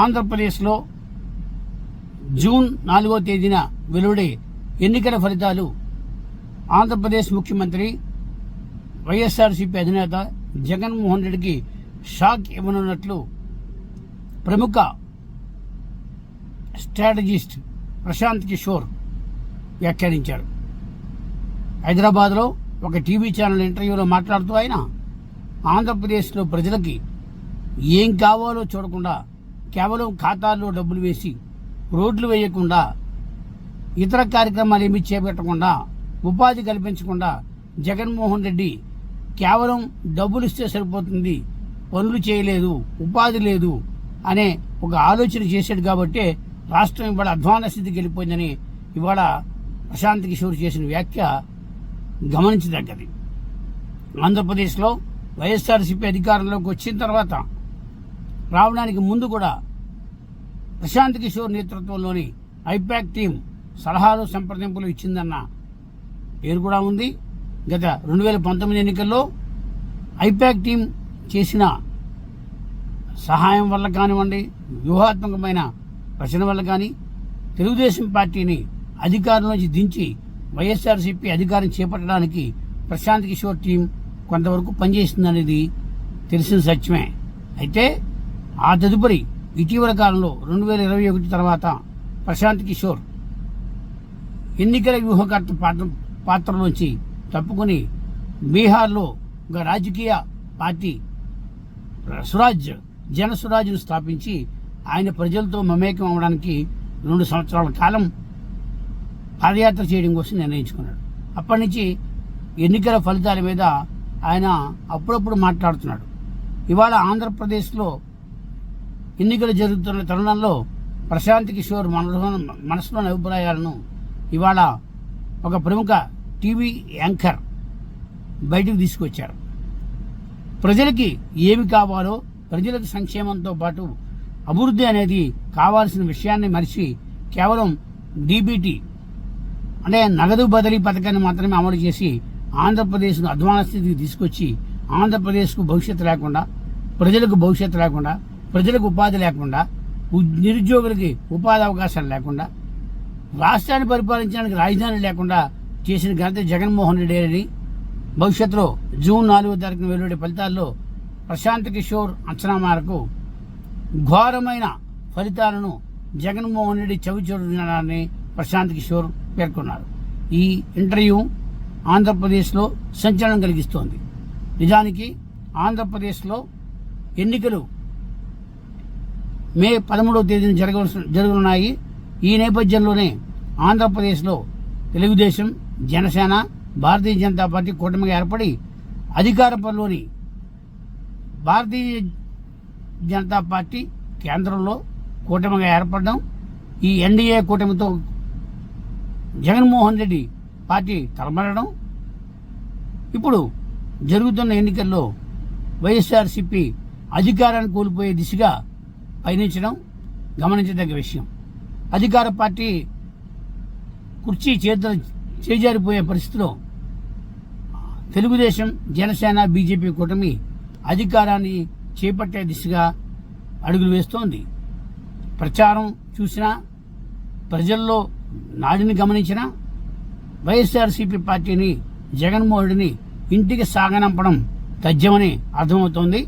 ఆంధ్రప్రదేశ్లో జూన్ నాలుగో తేదీన వెలువడే ఎన్నికల ఫలితాలు ఆంధ్రప్రదేశ్ ముఖ్యమంత్రి వైఎస్ఆర్సీపీ అధినేత జగన్మోహన్ రెడ్డికి షాక్ ఇవ్వనున్నట్లు ప్రముఖ స్ట్రాటజిస్ట్ ప్రశాంత్ కిషోర్ వ్యాఖ్యానించారు. హైదరాబాద్లో ఒక టీవీ ఛానల్ ఇంటర్వ్యూలో మాట్లాడుతూ ఆయన ఆంధ్రప్రదేశ్లో ప్రజలకి ఏం కావాలో చూడకుండా కేవలం ఖాతాల్లో డబ్బులు వేసి రోడ్లు వేయకుండా ఇతర కార్యక్రమాలు ఏమీ చేపట్టకుండా ఉపాధి కల్పించకుండా జగన్మోహన్ రెడ్డి కేవలం డబ్బులు ఇస్తే సరిపోతుంది పనులు చేయలేదు ఉపాధి లేదు అనే ఒక ఆలోచన చేశాడు కాబట్టి రాష్ట్రం ఇవాళ అధ్వాన స్థితికి వెళ్ళిపోయిందని ఇవాళ ప్రశాంత్ కిషోర్ చేసిన వ్యాఖ్య గమనించదగ్గది. ఆంధ్రప్రదేశ్లో వైఎస్ఆర్సీపీ అధికారంలోకి వచ్చిన తర్వాత రావడానికి ముందు కూడా ప్రశాంత్ కిషోర్ నేతృత్వంలోని ఐపాక్ టీం సలహాలు సంప్రదింపులు ఇచ్చిందన్న పేరు కూడా ఉంది. గత రెండు వేల పంతొమ్మిది ఎన్నికల్లో ఐపాక్ టీం చేసిన సహాయం వల్ల కానివ్వండి వ్యూహాత్మకమైన రచన వల్ల కానీ తెలుగుదేశం పార్టీని అధికారంలోంచి దించి వైఎస్ఆర్సీపీ అధికారం చేపట్టడానికి ప్రశాంత్ కిషోర్ టీం కొంతవరకు పనిచేసిందనేది తెలిసిన సత్యమే. అయితే ఆ తదుపరి ఇటీవల కాలంలో రెండు వేల ఇరవై ఒకటి తర్వాత ప్రశాంత్ కిషోర్ ఎన్నికల వ్యూహకర్త పాత్ర పాత్రలోంచి తప్పుకుని బీహార్లో ఒక రాజకీయ పార్టీ స్వరాజ్ జన స్వరాజ్ను స్థాపించి ఆయన ప్రజలతో మమేకం అవడానికి రెండు సంవత్సరాల కాలం పాదయాత్ర చేయడం కోసం నిర్ణయించుకున్నాడు. అప్పటి నుంచి ఎన్నికల ఫలితాల మీద ఆయన అప్పుడప్పుడు మాట్లాడుతున్నాడు. ఇవాళ ఆంధ్రప్రదేశ్లో ఎన్నికలు జరుగుతున్న తరుణంలో ప్రశాంత్ కిషోర్ మనలో మనసులోని అభిప్రాయాలను ఇవాళ ఒక ప్రముఖ టీవీ యాంకర్ బయటకు తీసుకొచ్చారు. ప్రజలకి ఏమి కావాలో ప్రజలకు సంక్షేమంతో పాటు అభివృద్ధి అనేది కావాల్సిన విషయాన్ని మరిచి కేవలం డీబీటీ అంటే నగదు బదిలీ పథకాన్ని మాత్రమే అమలు చేసి ఆంధ్రప్రదేశ్ను అధ్వాన స్థితికి తీసుకొచ్చి ఆంధ్రప్రదేశ్కు భవిష్యత్తు లేకుండా ప్రజలకు భవిష్యత్తు లేకుండా ప్రజలకు ఉపాధి లేకుండా నిరుద్యోగులకి ఉపాధి అవకాశాలు లేకుండా రాష్ట్రాన్ని పరిపాలించడానికి రాజధాని లేకుండా చేసిన ఘనత జగన్మోహన్ రెడ్డి అని భవిష్యత్తులో జూన్ నాలుగో తారీఖున వెలువడే ఫలితాల్లో ప్రశాంత్ కిషోర్ అంచనా మేరకు ఘోరమైన ఫలితాలను జగన్మోహన్ రెడ్డి చవి చూడని ప్రశాంత్ కిషోర్ పేర్కొన్నారు. ఈ ఇంటర్వ్యూ ఆంధ్రప్రదేశ్లో సంచలనం కలిగిస్తోంది. నిజానికి ఆంధ్రప్రదేశ్లో ఎన్నికలు మే పదమూడవ తేదీన జరగవలసి జరగనున్నాయి. ఈ నేపథ్యంలోనే ఆంధ్రప్రదేశ్లో తెలుగుదేశం జనసేన భారతీయ జనతా పార్టీ కూటమిగా ఏర్పడి అధికార పనిలోని భారతీయ జనతా పార్టీ కేంద్రంలో కూటమిగా ఏర్పడడం ఈ ఎన్డీఏ కూటమితో జగన్మోహన్ రెడ్డి పార్టీ తలమరడం ఇప్పుడు జరుగుతున్న ఎన్నికల్లో వైఎస్ఆర్సిపి అధికారాన్ని కోల్పోయే దిశగా పయనించడం గమనించదగ్గ విషయం. అధికార పార్టీ కుర్చీ చేతులు చేజారిపోయే పరిస్థితిలో తెలుగుదేశం జనసేన బీజేపీ కూటమి అధికారాన్ని చేపట్టే దిశగా అడుగులు వేస్తోంది. ప్రచారం చూసినా ప్రజల్లో నాడిని గమనించినా వైఎస్ఆర్సీపీ పార్టీని జగన్మోహన్ రెడ్డిని ఇంటికి సాగనంపడం తథ్యమని అర్థమవుతోంది.